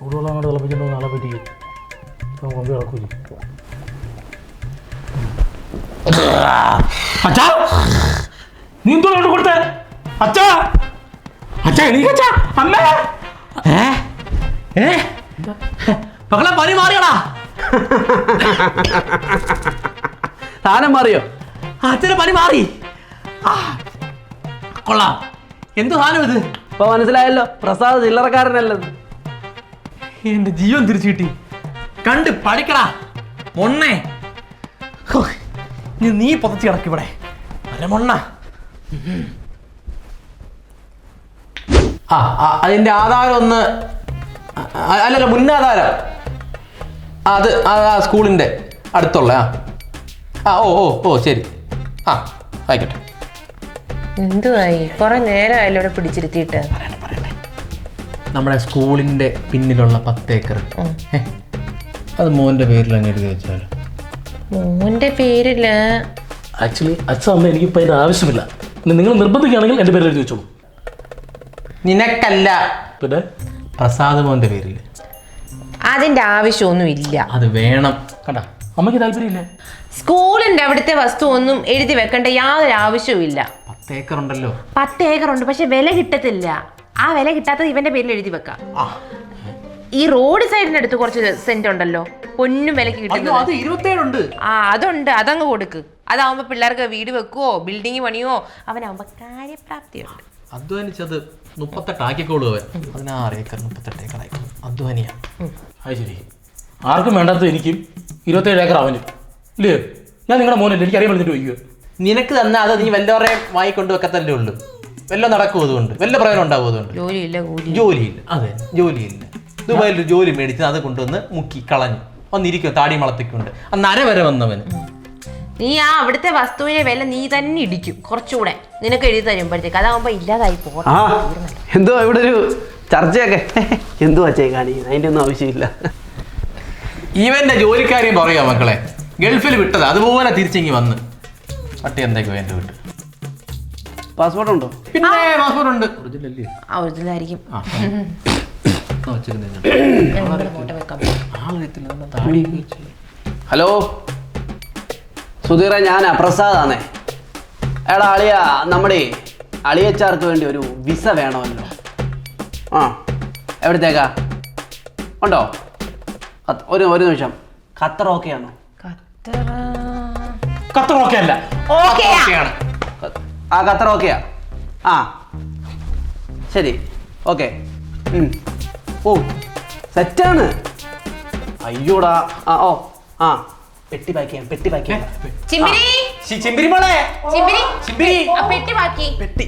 [SPEAKER 3] ചൂടുവെള്ളം അങ്ങോട്ട് തിളപ്പിച്ചിട്ടുണ്ടോ നാളെ പറ്റിക്കും ഇപ്പം കൊമ്പ് കിടക്കൂല. അച്ഛാ! നീ എന്തോ കൊണ്ട് കൊടുത്തേ? അച്ഛാ. അച്ഛാ എണീക്കച്ചാ. അമ്മേ.
[SPEAKER 1] ഏ? ഏ? മക്കളെ പനി മാറിയടാ.
[SPEAKER 4] സാധനം മാറിയോ?
[SPEAKER 1] അച്ഛനെ പനി മാറി. കൊള്ളാം. എന്ത് സാധനം ഇത്?
[SPEAKER 4] ഇപ്പൊ മനസ്സിലായല്ലോ പ്രസാദ് ചില്ലറക്കാരനല്ലത്
[SPEAKER 1] എന്റെ ജീവൻ തിരിച്ചു കിട്ടി. കണ്ട് പഠിക്കടാ. മൊണ്ണേ. നീ പൊതച്ചു കിടക്കിവിടെ അല്ല മൊണ്ണ. ആ അതിന്റെ ആധാരം ഒന്ന് അല്ലല്ല മുന്നാധാരം. അത് ആ സ്കൂളിന്റെ അടുത്തുള്ള ആ. ആ ഓ ഓ ഓ ശരി. ആ ആയിക്കോട്ടെ.
[SPEAKER 2] എന്തുവായി? കുറെ നേരമായല്ലോ ഇവിടെ പിടിച്ചിരുത്തിയിട്ട്.
[SPEAKER 1] നമ്മുടെ സ്കൂളിന്റെ പിന്നിലുള്ള പത്ത് ഏക്കർ ഏ, അത് മോന്റെ പേരിൽ അങ്ങ് എഴുതി
[SPEAKER 2] മോന്റെ പേരിൽ?
[SPEAKER 3] ആക്ച്വലി അച്ഛൻ അമ്മ എനിക്കിപ്പോൾ അതിന് ആവശ്യമില്ല. നിങ്ങൾ നിർബന്ധിക്കുകയാണെങ്കിൽ എന്റെ പേര് എഴുതി വെച്ചോളൂ.
[SPEAKER 1] നിനക്കല്ല.
[SPEAKER 3] പിന്നെ?
[SPEAKER 1] പ്രസാദ് മോന്റെ പേരിൽ.
[SPEAKER 2] അതിന്റെ ആവശ്യമൊന്നും ഇല്ല.
[SPEAKER 1] അത് വേണം.
[SPEAKER 3] കണ്ട? അമ്മയ്ക്ക് താല്പര്യമില്ല?
[SPEAKER 2] സ്കൂളിന്റെ അവിടുത്തെ വസ്തു ഒന്നും എഴുതി വെക്കേണ്ട യാതൊരു ആവശ്യവും ഇല്ല.
[SPEAKER 1] പത്ത് ഏക്കർ ഉണ്ടല്ലോ
[SPEAKER 2] പത്ത് ഏക്കർ ഉണ്ട് പക്ഷെ വില കിട്ടത്തില്ല. ആ വില കിട്ടാത്തത് ഇവന്റെ പേരിൽ എഴുതി വെക്കാം.
[SPEAKER 1] ആ.
[SPEAKER 2] ഈ റോഡ് സൈഡിന്റെ അടുത്ത് കുറച്ച് സെന്റ് ഉണ്ടല്ലോ. പൊന്നും വിലക്ക്
[SPEAKER 1] അയ്യോ
[SPEAKER 2] കിട്ടുന്നത്.
[SPEAKER 1] അത് ഇരുപത്തേഴുണ്ട്.
[SPEAKER 2] ആ അതുണ്ട്. അതങ്ങ് കൊടുക്ക്. അതാവുമ്പോ പിള്ളേർക്ക് വീട് വെക്കുവോ ബിൽഡിംഗ് പണിയോ അവനാവുമ്പോ കാര്യപ്രാപ്തിയുണ്ട്.
[SPEAKER 1] അധ്വാനിച്ചത് മുപ്പത്തെട്ട് ആക്കിക്കോളൂ അവൻ. പതിനാറ് ഏക്കർ മുപ്പത്തെട്ട് ഏക്കർ ആയിക്കോളും. അധ്വാനിയാ.
[SPEAKER 3] അത് ശരി. ആർക്കും വേണ്ടാത്ത എനിക്കും. ഇരുപത്തേഴ് ഏക്കർ അവനും. ഇല്ലേ? ഞാൻ നിങ്ങളുടെ മോനല്ലേ? എനിക്ക് അറിയാൻ പറഞ്ഞിട്ട് വയ്ക്കുക
[SPEAKER 1] നിനക്ക് തന്നെ അത് നീ വല്ലവരെ വായി വെക്കത്തല്ലേ ഉള്ളൂ. വല്ല നടക്കും അതുകൊണ്ട്? വല്ല പ്രയോജനം ഉണ്ടാവും അതുകൊണ്ട്?
[SPEAKER 2] ജോലിയില്ല കൂലി
[SPEAKER 1] ജോലിയില്ല. അതെ. ജോലിയില്ല. ദുബായിൽ ഒരു ജോലി മേടിച്ച് അത് കൊണ്ടുവന്ന് മുക്കി കളഞ്ഞു. വന്നിരിക്കും താടി മളത്തിക്കൊണ്ട് ആ നര വരെ വന്നവന്.
[SPEAKER 2] നീ ആ അവിടുത്തെ വസ്തുവിനെ വില നീ തന്നെ ഇടിക്കും. കുറച്ചുകൂടെ നിനക്ക് എഴുതി തരുമ്പോഴത്തേക്ക്. അതാകുമ്പോ ഇല്ലാതായി പോകാം
[SPEAKER 4] ആ എന്തോ ഇവിടെ ഒരു ചർച്ചയൊക്കെ? എന്തുവാ കാണിക്കുന്നത്? അതിന്റെ ഒന്നും ആവശ്യമില്ല.
[SPEAKER 1] ഇവന്റെ ജോലിക്കാരെയും പറയാ മക്കളെ? ഗൾഫിൽ വിട്ടത്. അതുപോലെ തിരിച്ചിങ്ങി വന്ന്. പട്ടി എന്തൊക്കെ എന്റെ വിട്ട്.
[SPEAKER 4] പാസ്പോർട്ട് ഉണ്ടോ?
[SPEAKER 3] പിന്നെ പാസ്പോർട്ട് ഉണ്ട്.
[SPEAKER 2] ആ ഒറിജിനലായിരിക്കും
[SPEAKER 4] ഹലോ? സുധീറ ഞാൻ പ്രസാദാണേ. എടാ അളിയ നമ്മുടെ അളിയച്ചാർക്ക് വേണ്ടി ഒരു വിസ വേണമല്ലോ. ആ എവിടത്തേക്കാ? ഉണ്ടോ? ഒരു ഒരു നിമിഷം. ഖത്തർ ഓക്കെ
[SPEAKER 2] ആണോ?
[SPEAKER 3] ഖത്തർ ഓക്കെ അല്ല. ഓക്കെയാണ്
[SPEAKER 4] ആ. ഖത്തർ ഓക്കെയാ ആ. ശരി. ഓക്കെ ഓ സെറ്റാണ്. അയ്യോടാ. ആ ഓ ആ. പെട്ടി പാക്ക് ചെയ്യാം പെട്ടി പാക്ക് ചെയ്യാം.
[SPEAKER 2] ചിമ്മിരി
[SPEAKER 3] ചിമ്പിരി മോളെ.
[SPEAKER 2] ചിമ്മിരി
[SPEAKER 3] ചിമ്പിരി
[SPEAKER 2] ആ പെട്ടി ബാക്കി
[SPEAKER 3] പെട്ടി.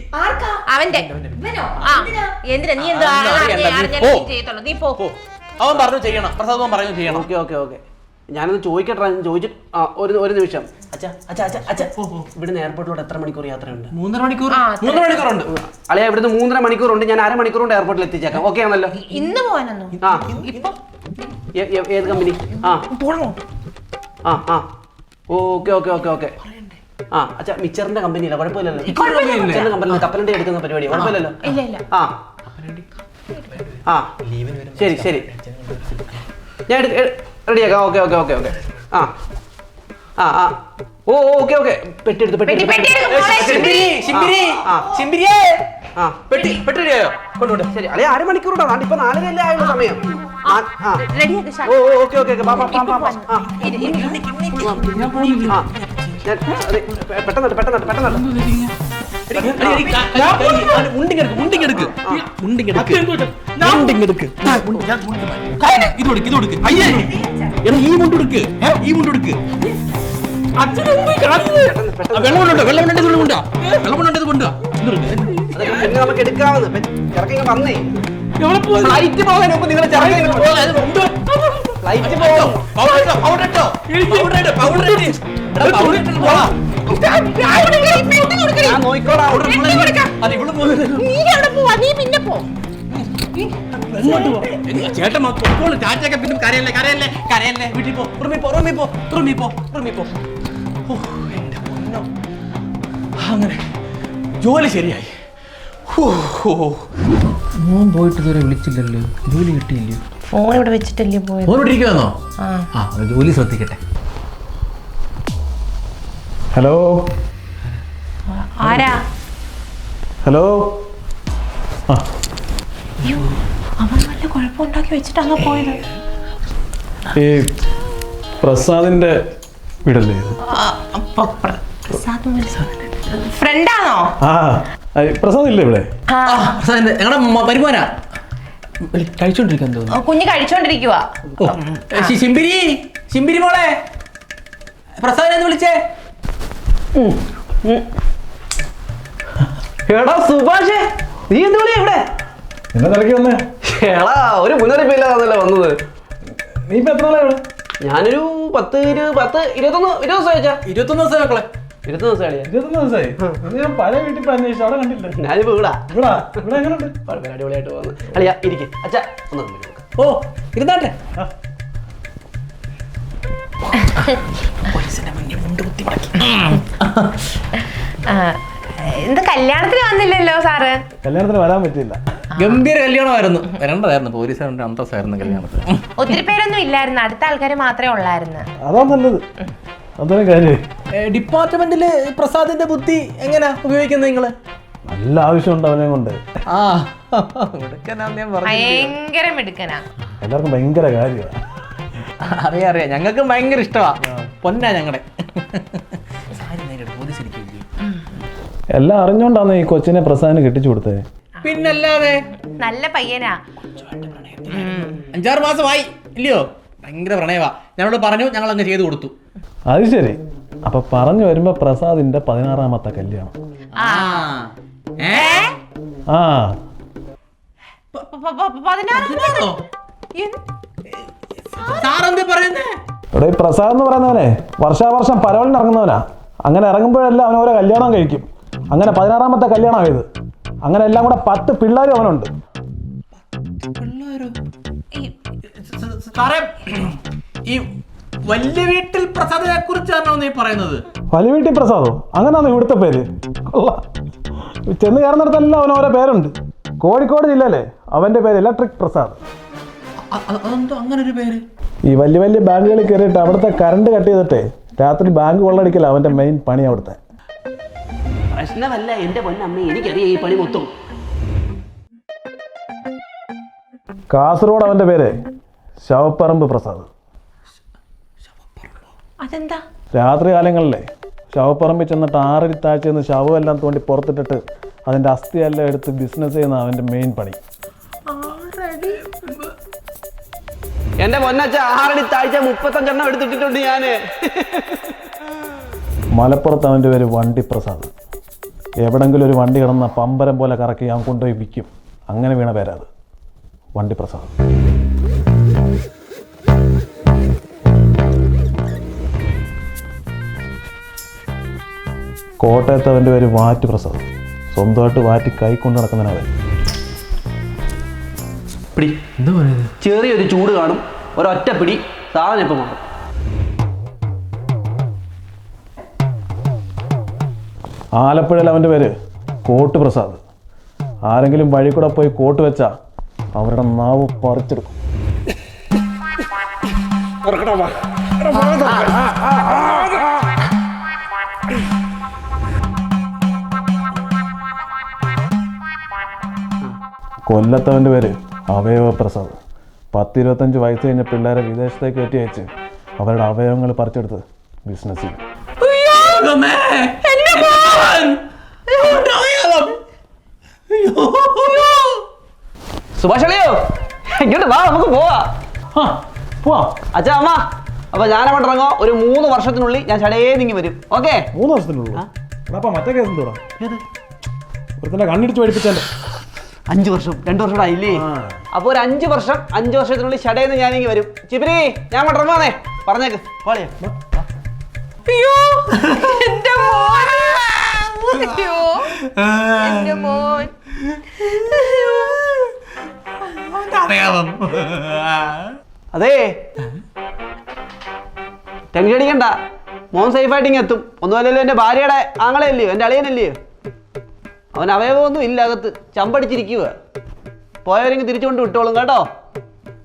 [SPEAKER 2] അവന്റെ. ആ എന്തിനാ? നീ എന്താ
[SPEAKER 3] അറിയണ്ട, നീ പോ.
[SPEAKER 2] നീ ചെയ്യത്തുള്ളൂ. നീ പോ.
[SPEAKER 3] ഓ അവൻ പറഞ്ഞു ചെയ്യണം. പ്രസാദ് അവൻ പറഞ്ഞു ചെയ്യണം.
[SPEAKER 4] Okay okay okay. ഞാനൊന്ന് ചോദിക്കട്ടെ ചോദിച്ചിട്ട് ഒരു ഒരു നിമിഷം. അച്ഛാ അച്ഛാ അച്ഛാ അച്ഛാ. ഇവിടുന്ന് എയർപോർട്ടിലോട്ട് എത്ര മണിക്കൂർ യാത്രയുണ്ട്?
[SPEAKER 3] മൂന്നര മണിക്കൂർ? മൂന്നര മണിക്കൂറുണ്ട്.
[SPEAKER 4] അളിയ ഇവിടുന്ന് മൂന്നര മണിക്കൂറുണ്ട്. ഞാൻ അര മണിക്കൂർ കൊണ്ട് എയർപോർട്ടിൽ എത്തിച്ചേക്കാം. ഓക്കെ ആണല്ലോ.
[SPEAKER 2] ഇന്ന് പോകാനൊന്നു
[SPEAKER 4] ആ. ഏത് കമ്പനി ആ. ആ ആ. ഓക്കെ ഓക്കെ ഓക്കെ ഓക്കെ ആ അച്ഛാ മിച്ചറിന്റെ കമ്പനിയില്ല കുഴപ്പമില്ലല്ലോ. മിച്ചറിന്റെ കമ്പനി കപ്പലണ്ടി എടുക്കുന്ന പരിപാടി. കുഴപ്പമില്ലല്ലോ.
[SPEAKER 2] ഇല്ല ഇല്ല.
[SPEAKER 4] ആ. ആ. ശരി ശരി. ഞാൻ റെഡിയാക്കാം. Okay okay okay okay. ആ. ആ ആ. ഓ ഓക്കെ ഓക്കെ. പെട്ടി എടുത്തു പെട്ടി ആ.
[SPEAKER 3] പെട്ടി പെട്ടി റെഡിയായോ? കൊണ്ടുകൊണ്ട്
[SPEAKER 4] ശരി. അല്ലെ അര മണിക്കൂറുണ്ടോ നാണ്ട് ഇപ്പൊ നാലരയല്ലേ ആയുള്ള സമയം. ഓ ഓക്കെ ഓക്കെ ഓക്കെ. ബാ ബാ ബാ ബാ ആ ആ ഞാൻ അതെ പെ- പെട്ടെന്ന് നട്ട്, പെട്ടെന്ന് നട്ട്, പെട്ടെന്ന് നട്ട്.
[SPEAKER 1] മുണ്ടിങ്ങെടുക്ക് മുണ്ടിങ്ങെടുക്ക് മുണ്ടിങ്ങെടുക്ക് ഇത് കൊടുക്ക് ഇത് കൊടുക്ക് അയ്യേ എടാ ഈ മുണ്ടെടുക്ക് ഈ മുണ്ടെടുക്ക് വെള്ളമുണ്ടോ വെള്ളമുണ്ടോ ഇത് കൊണ്ടാ വെള്ളമുണ്ടോ ഇത് കൊണ്ടാ
[SPEAKER 4] അതൊക്കെ പിന്നെ നമുക്ക് എടുക്കാവുന്ന ചിറക്കി ഇങ്ങ് വന്നേ ഫ്ലൈറ്റ് പോകാൻ. മുമ്പ് നിങ്ങൾ ചിറക്കി ഇങ്ങ് ഫ്ലൈറ്റ് പോകും ഞാൻ നോക്കിക്കോളാം
[SPEAKER 2] നീ അവിടെ പോവാ നീ പിന്നെ പോ
[SPEAKER 1] ചേട്ടൻ ചാച്ചൊക്കെ പിന്നെ കരയല്ലേ കരയല്ലേ കരയല്ലേ. വീട്ടിൽ പോ റൂമിൽ പോ റൂമിൽ പോ റൂമിൽ പോ റൂമിൽ പോ. എന്റെ പൊന്നോ. അങ്ങനെ ജോലി ശരിയായി. മോൻ പോയിട്ട് ഇതുവരെ വിളിച്ചില്ലല്ലോ. ജോലി കിട്ടിയില്ലേ
[SPEAKER 2] ഫോൺ ഇവിടെ വെച്ചിട്ടല്ലേ പോയത്.
[SPEAKER 1] ഫോൺ ഇവിടെ ഇരിക്കുവാന്നോ?
[SPEAKER 2] ആ.
[SPEAKER 1] ജോലി ശ്രദ്ധിക്കട്ടെ. ഹലോ?
[SPEAKER 2] ആരാ?
[SPEAKER 1] ഹലോ? ആ.
[SPEAKER 2] അയ്യോ അവൻ വല്ല കുഴപ്പമുണ്ടാക്കി വെച്ചിട്ടാണ് പോയത്?
[SPEAKER 6] ഈ പ്രസാദിന്റെ വീടല്ലേ ഇത്?
[SPEAKER 2] ഫ്രണ്ടാണോ?
[SPEAKER 6] ആ ആ, പ്രസാദ് ഇല്ലേ ഇവിടെ?
[SPEAKER 2] ആ.
[SPEAKER 1] ഞങ്ങളുടെ കഴിച്ചോണ്ടിരിക്കാൻ തോന്നുന്നു.
[SPEAKER 2] കുഞ്ഞ് കഴിച്ചോണ്ടിരിക്കുവാ.
[SPEAKER 1] ശി- ശിമ്പിരി ശിമ്പിരി മോളെ. പ്രസാദ് വിളിച്ചേ.
[SPEAKER 4] എടാ സുഭാഷേ നീ എന്ത് വിളിയാ ഇവിടെ?
[SPEAKER 6] എന്നാ തിരക്കി വന്നേ?
[SPEAKER 4] എടാ ഒരു മുന്നറിയിപ്പില്ലാന്നല്ലേ വന്നത്?
[SPEAKER 6] നീ ഇപ്പൊ എത്ര നാളെ ഇവിടെ?
[SPEAKER 4] ഞാനൊരു പത്ത് ഇരു പത്ത് ഇരുപത്തൊന്ന് ഇരുപത് ദിവസം വെച്ചാ
[SPEAKER 1] ഇരുപത്തൊന്ന് ദിവസം മക്കളെ.
[SPEAKER 4] ഇരുപത്തൊന്ന് ദിവസം അളിയാ
[SPEAKER 6] ഇരുപത്തൊന്ന് ദിവസമായി? ഇത് ഞാൻ പഴയ വീട്ടിൽ പോയി അന്വേഷിച്ചു. അവിടെ കണ്ടില്ല
[SPEAKER 4] ഞാനിപ്പോ ഇവിടെ.
[SPEAKER 6] ഇവിടെ? ഇവിടെ എങ്ങനെയുണ്ട്
[SPEAKER 4] കുഴപ്പമില്ല അടിപൊളിയായിട്ട് പോകുന്നു. ഇരിക്കെ. അച്ഛാ ഒന്ന്
[SPEAKER 1] ഓ ഇരുന്നാട്ടെ? [laughs]
[SPEAKER 2] എന്ത് കല്യാണത്തിന് വന്നില്ലല്ലോ സാറ്.
[SPEAKER 6] കല്യാണത്തിന് വരാൻ പറ്റില്ല
[SPEAKER 1] ഗംഭീര കല്യാണമായിരുന്നു. വരേണ്ടതായിരുന്നു പോലീസുകാരുടെ അന്തസ്സായിരുന്നു കല്യാണത്തിന്.
[SPEAKER 2] ഒത്തിരി പേരൊന്നും ഇല്ലായിരുന്നു. അടുത്ത ആൾക്കാർ മാത്രമേ ഉള്ളായിരുന്നു.
[SPEAKER 6] അതാ നല്ലത്. അതാണ് കാര്യം.
[SPEAKER 1] ഡിപ്പാർട്ട്മെന്റിൽ പ്രസാദിന്റെ ബുദ്ധി എങ്ങനെയാ ഉപയോഗിക്കുന്നത് നിങ്ങൾ?
[SPEAKER 6] നല്ല ആവശ്യമുണ്ട് അവനെ കൊണ്ട്.
[SPEAKER 1] ആ [laughs] മിടുക്കനാന്ന് ഞാൻ പറഞ്ഞു
[SPEAKER 2] ഭയങ്കര മിടുക്കനാ.
[SPEAKER 6] എല്ലാവർക്കും ഭയങ്കര കാര്യമാണ്
[SPEAKER 1] അറിയാം അറിയാം. ഞങ്ങൾക്ക് ഭയങ്കര ഇഷ്ടമാ പൊന്നാ ഞങ്ങളുടെ
[SPEAKER 6] എല്ലാം അറിഞ്ഞോണ്ടാണ് ഈ കൊച്ചിനെ പ്രസാദിന് കെട്ടിച്ചു കൊടുത്തത്
[SPEAKER 1] പിന്നല്ലാതെ?
[SPEAKER 2] നല്ല പയ്യനാ.
[SPEAKER 1] അഞ്ചാറ് മാസമായി. ഇല്ലയോ? ഭയങ്കര പ്രണയവാ. ഞങ്ങളോട് പറഞ്ഞു ഞങ്ങൾ അങ്ങ് ചെയ്തു കൊടുത്തു.
[SPEAKER 6] അത് ശരി. അപ്പൊ പറഞ്ഞു വരുമ്പോ പ്രസാദിന്റെ പതിനാറാമത്തെ കല്യാണം.
[SPEAKER 1] ആ? സാറെന്തേ പറയുന്നേ?
[SPEAKER 6] ഇവിടെ ഈ പ്രസാദ് എന്ന് പറയുന്നവനെ വർഷാവർഷം പരവളിന് ഇറങ്ങുന്നവനാ. അങ്ങനെ ഇറങ്ങുമ്പോഴെല്ലാം അവൻ ഓരോ കല്യാണം കഴിക്കും. അങ്ങനെ പതിനാറാമത്തെ കല്യാണം ആയത് അങ്ങനെ എല്ലാം കൂടെ പത്ത് പിള്ളേരും അവനുണ്ട്.
[SPEAKER 1] സാറേ ഈ വലിയ വീട്ടിൽ പ്രസാദിനെ കുറിച്ചാണോ നീ പറയുന്നത്?
[SPEAKER 6] വലിയ വീട്ടിൽ പ്രസാദോ? അങ്ങനെയാണ് ഇവിടുത്തെ പേര്? ചെന്ന് കയറുന്നിടത്തെല്ലാം അവനോരോ ഓരോ പേരുണ്ട്. കോഴിക്കോട് ജില്ലയിലെ അവന്റെ പേര് ഇലക്ട്രിക് പ്രസാദ്.
[SPEAKER 1] അതെന്തോ അങ്ങനെ ഒരു പേര്?
[SPEAKER 6] ഈ വലിയ വലിയ ബാങ്കുകളിൽ കയറിയിട്ട് അവിടുത്തെ കറണ്ട് കട്ട് ചെയ്തിട്ടേ രാത്രി ബാങ്ക് കൊള്ളടിക്കല അവന്റെ മെയിൻ പണി അവിടുത്തെ.
[SPEAKER 4] പ്രശ്നമല്ല എന്റെ പൊന്നമ്മ എനിക്കറിയാം ഈ പണി മൊത്തം.
[SPEAKER 6] കാസർഗോഡ് അവന്റെ പേര് ശവപ്പറമ്പ് പ്രസാദ്.
[SPEAKER 2] അതെന്താ?
[SPEAKER 6] രാത്രി കാലങ്ങളിലെ ശവപ്പറമ്പിൽ ചെന്നിട്ട് ആറടി താഴ്ച നിന്ന് ശവമെല്ലാം തോണ്ടി പുറത്തിട്ടിട്ട് അതിന്റെ അസ്ഥിയെല്ലാം എടുത്ത് ബിസിനസ് ചെയ്യുന്ന അവന്റെ മെയിൻ പണി.
[SPEAKER 4] എന്റെ പൊന്നച്ച ആറടി താഴ്ച മുപ്പത്തഞ്ചെണ്ണം എടുത്തിട്ടിട്ടുണ്ട് ഞാൻ.
[SPEAKER 6] മലപ്പുറത്ത് അവന്റെ പേര് വണ്ടി പ്രസാദ് എവിടെങ്കിലും ഒരു വണ്ടി കിടന്ന പമ്പരം പോലെ കറക്കി അവൻ കൊണ്ടുപോയി വിൽക്കും. അങ്ങനെ വീണ പേരാത് വണ്ടി പ്രസാദ് കോട്ടയത്ത് അവന്റെ പേര് വാറ്റ് പ്രസാദ് സ്വന്തമായിട്ട് വാറ്റി കൈ കൊണ്ട് നടക്കുന്നവൻ
[SPEAKER 4] പിടി.
[SPEAKER 1] എന്താ പറയുന്നത്
[SPEAKER 4] ചെറിയൊരു ചൂട് കാണും. ഒരൊറ്റ പിടി സാധനം ഇപ്പം മാറും.
[SPEAKER 6] ആലപ്പുഴയിൽ അവന്റെ പേര് കോട്ട് പ്രസാദ്. ആരെങ്കിലും വഴി കൂടെ പോയി കോട്ട് വെച്ചാ അവരുടെ നാവ് പറിച്ചെടുക്കും. കൊല്ലത്തവന്റെ പേര് അവയവ പ്രസാദ് പത്തിരുപത്തഞ്ച് വയസ്സ് കഴിഞ്ഞ പിള്ളേരെ വിദേശത്തേക്ക് കയറ്റി അയച്ച് അവരുടെ അവയവങ്ങൾ പറിച്ചെടുത്ത് ബിസിനസ് ചെയ്യും
[SPEAKER 1] ദൈവമേ! മോൻ! അവന്റെ അവയവം! അയ്യോ!
[SPEAKER 4] സുഭാഷ് ഇങ്ങോട്ട് വാ നമുക്ക് പോവാ.
[SPEAKER 6] പോവാം.
[SPEAKER 4] അച്ഛാ അമ്മ. അപ്പൊ ഞാൻ അങ്ങോട്ട് ഇറങ്ങോ. ഒരു മൂന്ന് വർഷത്തിനുള്ളിൽ ഞാൻ ചടയേ നീങ്ങി വരും. ഓക്കെ?
[SPEAKER 6] മൂന്ന് വർഷത്തിനുള്ളിൽ അപ്പം മറ്റേ കേസ് എന്തോടാ ഒരുത്തന്നെ കണ്ണിടിച്ച് പഠിപ്പിച്ചാലേ
[SPEAKER 4] അഞ്ച് വർഷം രണ്ടു വർഷം ആയില്ലേ അപ്പൊ ഒരു അഞ്ച് വർഷം അഞ്ച് വർഷത്തിനുള്ളിൽ ചടേന്ന് ഞാനെങ്കിൽ വരും. ചിബിരി ഞാൻ ഇറങ്ങുവാന്നേ. പറഞ്ഞേക്ക്. പോളിയാ.
[SPEAKER 2] അയ്യോ എന്റെ മോൻ അയ്യോ എന്റെ മോൻ.
[SPEAKER 4] അതേ. ടെൻഷൻ അടിക്കണ്ട. മോൻ സേഫായിട്ട് ഇങ്ങനെ എത്തും. ഒന്നുമല്ലല്ലോ എന്റെ ഭാര്യയുടെ ആങ്ങളെയല്ലയോ എന്റെ അളിയനല്ലയോ അവൻ അവയവമൊന്നും ഇല്ല അകത്ത് ചമ്പടിച്ചിരിക്കുക പോയവരെങ്കിൽ തിരിച്ചുകൊണ്ട് വിട്ടോളും കേട്ടോ.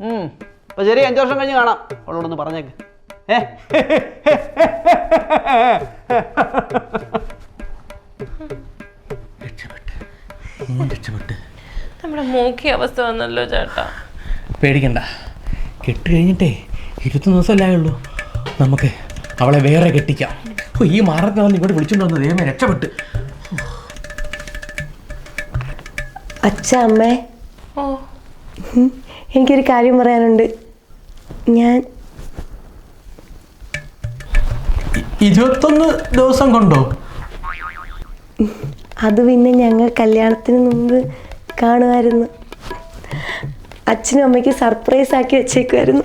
[SPEAKER 4] ഉം. അപ്പൊ ശരി അഞ്ച് വർഷം കഴിഞ്ഞ് കാണാം. അവളോടൊന്ന് പറഞ്ഞേക്ക്. ഏ?
[SPEAKER 1] മോൻ രക്ഷപ്പെട്ട്.
[SPEAKER 2] നമ്മുടെ മൂക്കി അവസ്ഥ വന്നല്ലോ ചേട്ടാ.
[SPEAKER 1] പേടിക്കണ്ട. കെട്ട് കഴിഞ്ഞിട്ടേ ഇരുപത്തൊന്ന് ദിവസമല്ലേ ഉള്ളൂ നമുക്ക് അവളെ വേറെ കെട്ടിക്കാം. ഓ, ഈ മാറത്ത് വന്ന് ഇവിടെ വിളിച്ചുകൊണ്ട് വന്ന് ദൈവമേ രക്ഷപ്പെട്ട്.
[SPEAKER 7] അച്ഛ അമ്മേ. എനിക്കൊരു കാര്യം പറയാനുണ്ട്. ഞാൻ
[SPEAKER 1] ഇരുപത്തൊന്ന് ദിവസം കൊണ്ടോ?
[SPEAKER 7] അത് പിന്നെ ഞങ്ങൾ കല്യാണത്തിന് മുമ്പ് കാണുമായിരുന്നു. അച്ഛനും അമ്മയ്ക്ക് സർപ്രൈസ് ആക്കി വെച്ചേക്കുമായിരുന്നു.